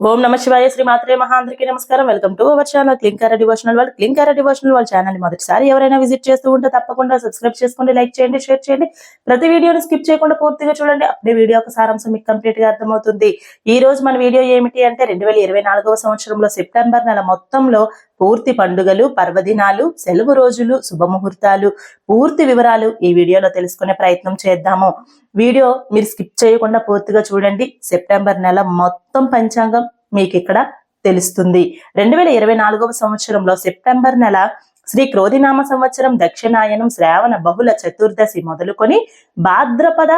ఓం నమ శివాయ శ్రీ మాత్రే మహాందరికి నమస్కారం. Welcome to our channel Klinkara devotional వాళ్ళు క్లింకార డివోషనల్ వాళ్ళ ఛానల్ మొదటిసారి ఎవరైనా విజిట్ చేస్తూ ఉంటే తప్పకుండా సబ్స్క్రైబ్ చేసుకోండి లైక్ చేయండి షేర్ చేయండి. ప్రతి వీడియోని స్కిప్ చేయకుండా పూర్తిగా చూడండి. అప్పుడే వీడియో ఒక సారాంశం మీకు కంప్లీట్గా అర్థమవుతుంది. ఈ రోజు మన వీడియో ఏమిటి అంటే రెండు వేల ఇరవై నాలుగవ సంవత్సరంలో సెప్టెంబర్ నెల మొత్తంలో పూర్తి పండుగలు పర్వదినాలు సెలవు రోజులు శుభముహూర్తాలు. పూర్తి వివరాలు ఈ వీడియోలో తెలుసుకునే ప్రయత్నం చేద్దాము. వీడియో మీరు స్కిప్ చేయకుండా పూర్తిగా చూడండి. సెప్టెంబర్ నెల మొత్తం పంచాంగం మీకు ఇక్కడ తెలుస్తుంది. రెండు వేల ఇరవై నాలుగవ సంవత్సరంలో సెప్టెంబర్ నెల శ్రీ క్రోధినామ సంవత్సరం దక్షిణాయనం శ్రావణ బహుళ చతుర్దశి మొదలుకొని భాద్రపద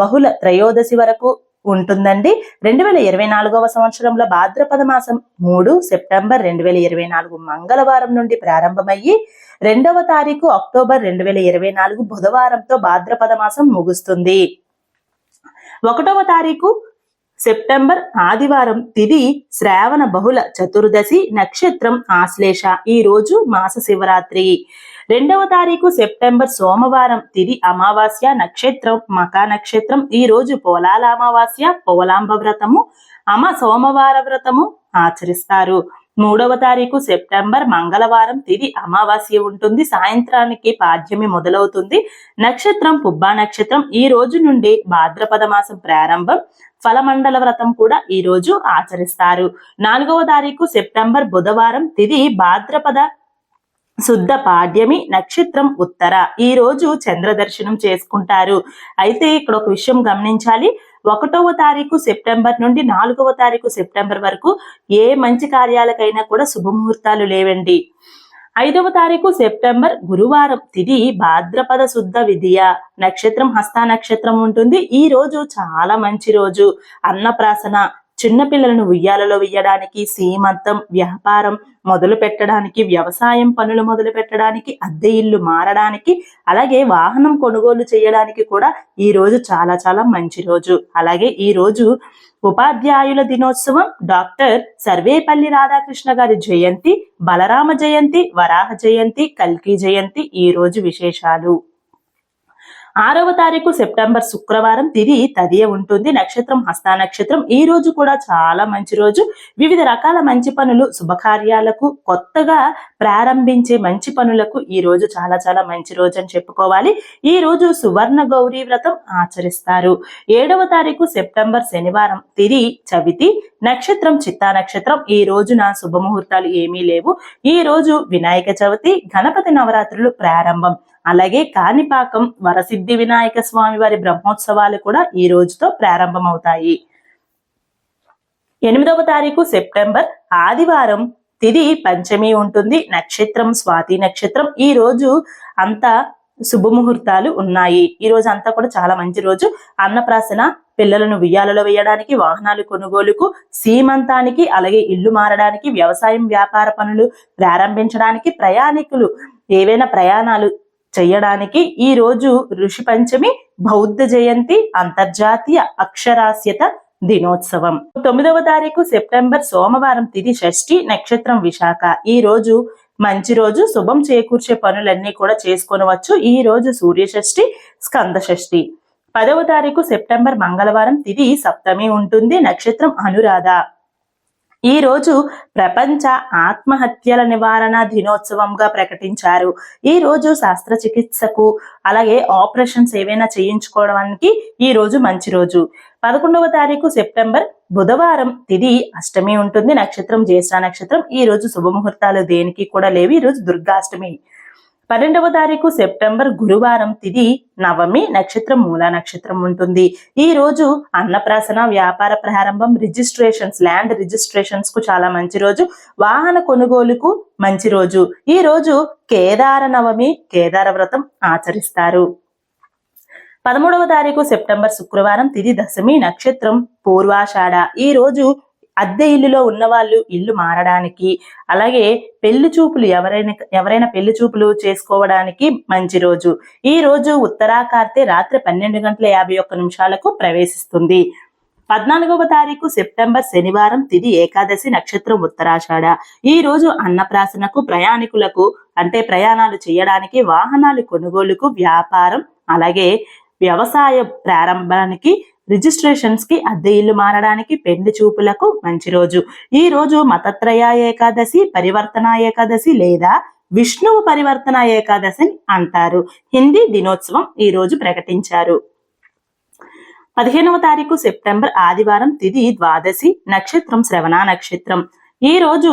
బహుళ త్రయోదశి వరకు ఉంటుందండి. రెండు వేల ఇరవై నాలుగవ సంవత్సరంలో భాద్రపద మాసం మూడు సెప్టెంబర్ రెండు వేల ఇరవై నాలుగు మంగళవారం నుండి ప్రారంభమయ్యి రెండవ తారీఖు అక్టోబర్ రెండు వేల ఇరవై నాలుగు బుధవారంతో భాద్రపద మాసం ముగుస్తుంది. ఒకటవ తారీఖు సెప్టెంబర్ ఆదివారం తిది శ్రావణ బహుళ చతుర్దశి నక్షత్రం ఆశ్లేష. ఈ రోజు మాస శివరాత్రి. రెండవ తారీఖు సెప్టెంబర్ సోమవారం తిది అమావాస్య నక్షత్రం మకా నక్షత్రం. ఈ రోజు పోలాల అమావాస్య పోలాంబ వ్రతము అమ సోమవార వ్రతము ఆచరిస్తారు. మూడవ తారీఖు సెప్టెంబర్ మంగళవారం తిది అమావాస్య ఉంటుంది. సాయంత్రానికి పాడ్యమి మొదలవుతుంది. నక్షత్రం పుబ్బా నక్షత్రం ఈ రోజు నుండి భాద్రపద మాసం ప్రారంభం. ఫలమండల వ్రతం కూడా ఈ రోజు ఆచరిస్తారు. నాలుగవ తారీఖు సెప్టెంబర్ బుధవారం తిది భాద్రపద శుద్ధ పాడ్యమి నక్షత్రం ఉత్తర. ఈ రోజు చంద్ర దర్శనం చేసుకుంటారు. అయితే ఇక్కడ ఒక విషయం గమనించాలి. ఒకటవ తారీఖు సెప్టెంబర్ నుండి నాలుగవ తారీఖు సెప్టెంబర్ వరకు ఏ మంచి కార్యాలకైనా కూడా శుభముహూర్తాలు లేవండి. ఐదవ తారీఖు సెప్టెంబర్ గురువారం తిది భాద్రపద శుద్ధ విధియ. నక్షత్రం హస్త నక్షత్రం ఉంటుంది. ఈ రోజు చాలా మంచి రోజు. అన్నప్రాసన చిన్నపిల్లలను ఉయ్యాలలో వెయ్యడానికి సీమంతం వ్యాపారం మొదలు పెట్టడానికి వ్యవసాయం పనులు మొదలు పెట్టడానికి అద్దె ఇల్లు మారడానికి అలాగే వాహనం కొనుగోలు చేయడానికి కూడా ఈ రోజు చాలా చాలా మంచి రోజు. అలాగే ఈ రోజు ఉపాధ్యాయుల దినోత్సవం డాక్టర్ సర్వేపల్లి రాధాకృష్ణ గారి జయంతి బలరామ జయంతి వరాహ జయంతి కల్కి జయంతి ఈ రోజు విశేషాలు. ఆరవ తారీఖు సెప్టెంబర్ శుక్రవారం తిది తదియ ఉంటుంది. నక్షత్రం హస్త నక్షత్రం. ఈ రోజు కూడా చాలా మంచి రోజు. వివిధ రకాల మంచి పనులు శుభకార్యాలకు కొత్తగా ప్రారంభించే మంచి పనులకు ఈ రోజు చాలా చాలా మంచి రోజు అని చెప్పుకోవాలి. ఈ రోజు సువర్ణ గౌరీ వ్రతం ఆచరిస్తారు. ఏడవ తారీఖు సెప్టెంబర్ శనివారం తిరి చవితి. నక్షత్రం చిత్తా నక్షత్రం. ఈ రోజున శుభముహూర్తాలు ఏమీ లేవు. ఈ రోజు వినాయక చవితి గణపతి నవరాత్రులు ప్రారంభం. అలాగే కాణిపాకం వరసిద్ధి వినాయక స్వామి వారి బ్రహ్మోత్సవాలు కూడా ఈ రోజుతో ప్రారంభమవుతాయి. ఎనిమిదవ తారీఖు సెప్టెంబర్ ఆదివారం తిది పంచమి ఉంటుంది. నక్షత్రం స్వాతి నక్షత్రం. ఈ రోజు అంతా శుభముహూర్తాలు ఉన్నాయి. ఈ రోజు అంతా కూడా చాలా మంచి రోజు. అన్నప్రాసన పిల్లలను ఉయ్యాలలో వేయడానికి వాహనాలు కొనుగోలుకు సీమంతానికి అలాగే ఇల్లు మారడానికి వ్యవసాయం వ్యాపార పనులు ప్రారంభించడానికి ప్రయాణికులు ఏవైనా ప్రయాణాలు చేయడానికి ఈ రోజు ఋషి పంచమి బౌద్ధ జయంతి అంతర్జాతీయ అక్షరాస్యత దినోత్సవం. తొమ్మిదవ తారీఖు సెప్టెంబర్ సోమవారం తిది షష్ఠి నక్షత్రం విశాఖ. ఈ రోజు మంచి రోజు శుభం చేకూర్చే పనులన్నీ కూడా చేసుకొనవచ్చు. ఈ రోజు సూర్య షష్ఠి స్కంద షష్ఠి. పదవ తారీఖు సెప్టెంబర్ మంగళవారం తిది సప్తమి ఉంటుంది. నక్షత్రం అనురాధ. ఈ రోజు ప్రపంచ ఆత్మహత్యల నివారణ దినోత్సవంగా ప్రకటించారు. ఈ రోజు శస్త్రచికిత్సకు అలాగే ఆపరేషన్స్ ఏవైనా చేయించుకోవడానికి ఈ రోజు మంచి రోజు. పదకొండవ తారీఖు సెప్టెంబర్ బుధవారం తిది అష్టమి ఉంటుంది. నక్షత్రం జ్యేష్ఠ నక్షత్రం ఈ రోజు శుభముహూర్తాలు దేనికి కూడా లేవు. ఈ రోజు దుర్గాష్టమి. పన్నెండవ తారీఖు సెప్టెంబర్ గురువారం తిది నవమి నక్షత్రం మూల నక్షత్రం ఉంటుంది. ఈ రోజు అన్నప్రాసన వ్యాపార ప్రారంభం రిజిస్ట్రేషన్స్ ల్యాండ్ రిజిస్ట్రేషన్స్కు చాలా మంచి రోజు. వాహన కొనుగోలుకు మంచి రోజు. ఈ రోజు కేదార నవమి కేదార వ్రతం ఆచరిస్తారు. పదమూడవ తారీఖు సెప్టెంబర్ శుక్రవారం తిది దశమి నక్షత్రం పూర్వాషాఢ. ఈ రోజు అద్దె ఇల్లులో ఉన్న వాళ్ళు ఇల్లు మారడానికి అలాగే పెళ్ళి చూపులు ఎవరైనా ఎవరైనా పెళ్ళి చూపులు చేసుకోవడానికి మంచి రోజు. ఈ రోజు ఉత్తరాకార్తె రాత్రి పన్నెండు గంటల యాభై ఒక్క నిమిషాలకు ప్రవేశిస్తుంది. పద్నాలుగవ తారీఖు సెప్టెంబర్ శనివారం తిది ఏకాదశి నక్షత్రం ఉత్తరాషాఢ. ఈ రోజు అన్నప్రాసనకు ప్రయాణికులకు అంటే ప్రయాణాలు చేయడానికి వాహనాలు కొనుగోలుకు వ్యాపారం అలాగే వ్యవసాయ ప్రారంభానికి రిజిస్ట్రేషన్స్కి అద్దె ఇల్లు మారడానికి పెళ్ళి చూపులకు మంచి రోజు. ఈ రోజు మతత్రయ ఏకాదశి పరివర్తన ఏకాదశి లేదా విష్ణువు పరివర్తన ఏకాదశి అంటారు. హిందీ దినోత్సవం ఈ రోజు ప్రకటించారు. పదిహేనవ తారీఖు సెప్టెంబర్ ఆదివారం తిది ద్వాదశి నక్షత్రం శ్రవణ నక్షత్రం. ఈ రోజు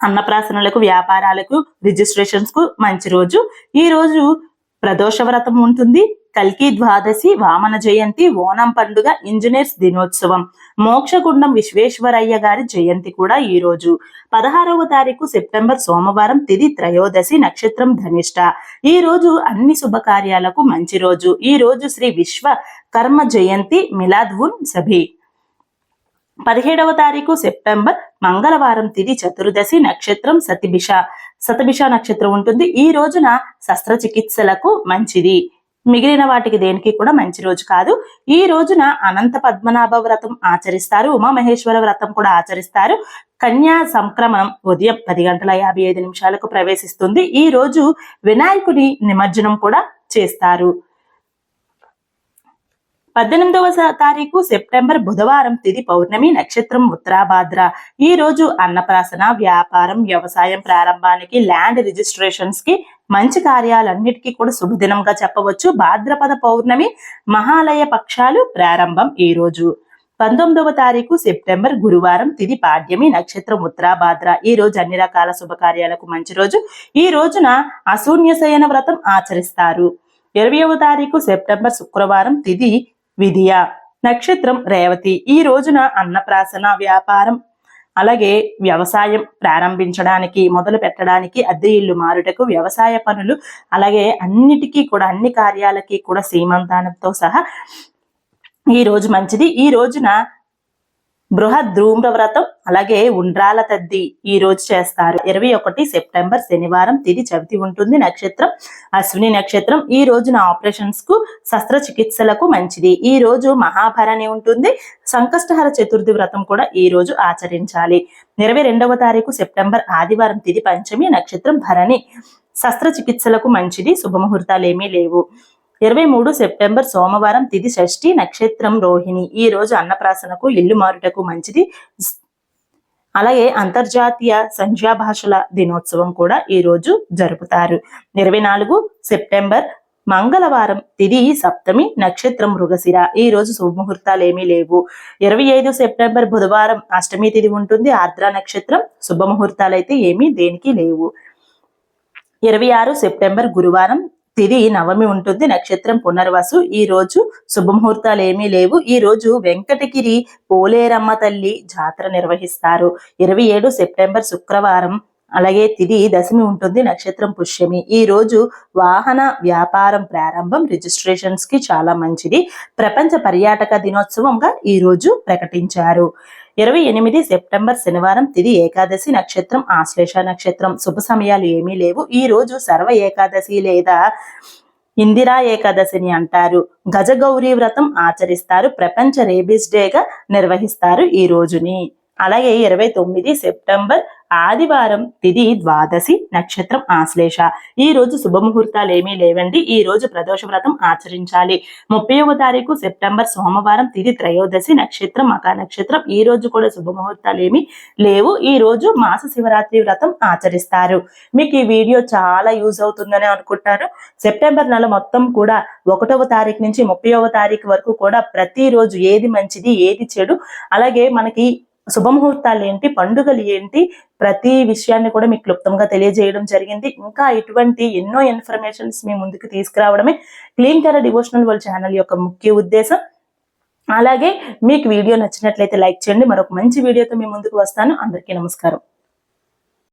అన్నప్రాసనలకు వ్యాపారాలకు రిజిస్ట్రేషన్స్కు మంచి రోజు. ఈ రోజు ప్రదోష వ్రతం ఉంటుంది. కల్కి ద్వాదశి వామన జయంతి ఓనం పండుగ ఇంజనీర్స్ దినోత్సవం. మోక్షగుండం విశ్వేశ్వరయ్య గారి జయంతి కూడా ఈ రోజు. పదహారవ తారీఖు సెప్టెంబర్ సోమవారం తిది త్రయోదశి నక్షత్రం ధనిష్ట. ఈ రోజు అన్ని శుభకార్యాలకు మంచి రోజు. ఈ రోజు శ్రీ విశ్వ కర్మ జయంతి మిలాద్ ఉన్ సభి. పదిహేడవ తారీఖు సెప్టెంబర్ మంగళవారం తిది చతుర్దశి నక్షత్రం సతిభిష. సతభిష నక్షత్రం ఉంటుంది. ఈ రోజున శస్త్రచికిత్సలకు మంచిది. మిగిలిన వాటికి దేనికి కూడా మంచి రోజు కాదు. ఈ రోజున అనంత పద్మనాభ వ్రతం ఆచరిస్తారు ఉమామహేశ్వర వ్రతం కూడా ఆచరిస్తారు. కన్యా సంక్రమణం ఉదయం పది గంటల యాభై ఐదు నిమిషాలకు ప్రవేశిస్తుంది. ఈ రోజు వినాయకుని నిమజ్జనం కూడా చేస్తారు. పద్దెనిమిదవ తారీఖు సెప్టెంబర్ బుధవారం తిది పౌర్ణమి నక్షత్రం ఉత్తరాభాద్ర. ఈ రోజు అన్నప్రాసన వ్యాపారం వ్యవసాయం ప్రారంభానికి ల్యాండ్ రిజిస్ట్రేషన్స్కి మంచి కార్యాలన్నిటికీ కూడా శుభదినంగా చెప్పవచ్చు. భాద్రపద పౌర్ణమి మహాలయ పక్షాలు ప్రారంభం ఈ రోజు. పంతొమ్మిదవ తారీఖు సెప్టెంబర్ గురువారం తిది పాడ్యమి నక్షత్రం ఉత్తరాభాద్ర. ఈ రోజు అన్ని రకాల శుభకార్యాలకు మంచి రోజు. ఈ రోజున అశూన్యశయన వ్రతం ఆచరిస్తారు. ఇరవయవ తారీఖు సెప్టెంబర్ శుక్రవారం తిది విధియ. నక్షత్రం రేవతి. ఈ రోజున అన్నప్రాసన వ్యాపారం. అలాగే వ్యవసాయం ప్రారంభించడానికి మొదలు పెట్టడానికి అద్దె ఇల్లు మారుటకు వ్యవసాయ పనులు అలాగే అన్నిటికీ కూడా అన్ని కార్యాలకి కూడా సీమంతానంతో సహా ఈ రోజు మంచిది. ఈ రోజున బృహద్రూమ్ర వ్రతం అలాగే ఉండ్రాల తద్ది ఈ రోజు చేస్తారు. ఇరవై ఒకటి సెప్టెంబర్ శనివారం తిది చవితి ఉంటుంది నక్షత్రం. అశ్విని నక్షత్రం ఈ రోజున ఆపరేషన్స్కు శస్త్రచికిత్సలకు మంచిది. ఈ రోజు మహాభరణి ఉంటుంది. సంకష్టహర చతుర్థి వ్రతం కూడా ఈ రోజు ఆచరించాలి. ఇరవై రెండవ తారీఖు సెప్టెంబర్ ఆదివారం తిది పంచమి నక్షత్రం భరణి. శస్త్రచికిత్సలకు మంచిది. శుభముహూర్తాలు ఏమీ లేవు. ఇరవై మూడు సెప్టెంబర్ సోమవారం తిది షష్ఠి నక్షత్రం రోహిణి. ఈ రోజు అన్నప్రాసనకు ఇల్లు మారుటకు మంచిది. అలాగే అంతర్జాతీయ సంధ్యా భాషల దినోత్సవం కూడా ఈ రోజు జరుపుతారు. ఇరవై నాలుగు సెప్టెంబర్ మంగళవారం తిది సప్తమి నక్షత్రం మృగశిర. ఈ రోజు శుభముహూర్తాలు ఏమీ లేవు. ఇరవై ఐదు సెప్టెంబర్ బుధవారం అష్టమి తిది ఉంటుంది. ఆర్ద్ర నక్షత్రం శుభముహూర్తాలు అయితే ఏమీ దేనికి లేవు. ఇరవై ఆరు సెప్టెంబర్ గురువారం తిది నవమి ఉంటుంది నక్షత్రం పునర్వసు. ఈ రోజు శుభముహూర్తాలు ఏమీ లేవు. ఈ రోజు వెంకటగిరి పోలేరమ్మ తల్లి జాతర నిర్వహిస్తారు. ఇరవై ఏడు సెప్టెంబర్ శుక్రవారం అలాగే తిది దశమి ఉంటుంది నక్షత్రం పుష్యమి. ఈ రోజు వాహన వ్యాపారం ప్రారంభం రిజిస్ట్రేషన్స్కి చాలా మంచిది. ప్రపంచ పర్యాటక దినోత్సవంగా ఈ రోజు ప్రకటించారు. ఇరవై ఎనిమిది సెప్టెంబర్ శనివారం తిది ఏకాదశి నక్షత్రం ఆశ్లేష నక్షత్రం. శుభ సమయాలు ఏమీ లేవు. ఈ రోజు సర్వ ఏకాదశి లేదా ఇందిరా ఏకాదశిని అంటారు. గజగౌరీ వ్రతం ఆచరిస్తారు. ప్రపంచ రేబీస్ డేగా నిర్వహిస్తారు ఈ రోజుని. అలాగే ఇరవై తొమ్మిది సెప్టెంబర్ ఆదివారం తిది ద్వాదశి నక్షత్రం ఆశ్లేష. ఈ రోజు శుభముహూర్తాలు ఏమీ లేవండి. ఈ రోజు ప్రదోష వ్రతం ఆచరించాలి. ముప్పైవ తారీఖు సెప్టెంబర్ సోమవారం తిది త్రయోదశి నక్షత్రం మకా నక్షత్రం. ఈ రోజు కూడా శుభముహూర్తాలు ఏమీ లేవు. ఈ రోజు మాస శివరాత్రి వ్రతం ఆచరిస్తారు. మీకు ఈ వీడియో చాలా యూజ్ అవుతుందని అనుకుంటారు సెప్టెంబర్ నెల మొత్తం కూడా ఒకటవ తారీఖు నుంచి ముప్పైవ తారీఖు వరకు కూడా ప్రతిరోజు ఏది మంచిది ఏది చెడు అలాగే మనకి శుభముహూర్తాలు ఏంటి? పండుగలు ఏంటి? ప్రతి విషయాన్ని కూడా మీకు క్లుప్తంగా తెలియజేయడం జరిగింది. ఇంకా ఇటువంటి ఎన్నో ఇన్ఫర్మేషన్స్ మీ ముందుకు తీసుకురావడమే clean care devotional world channel యొక్క ముఖ్య ఉద్దేశం. అలాగే మీకు వీడియో నచ్చినట్లయితే లైక్ చేయండి. మరొక మంచి వీడియోతో మీ ముందుకు వస్తాను. అందరికీ నమస్కారం.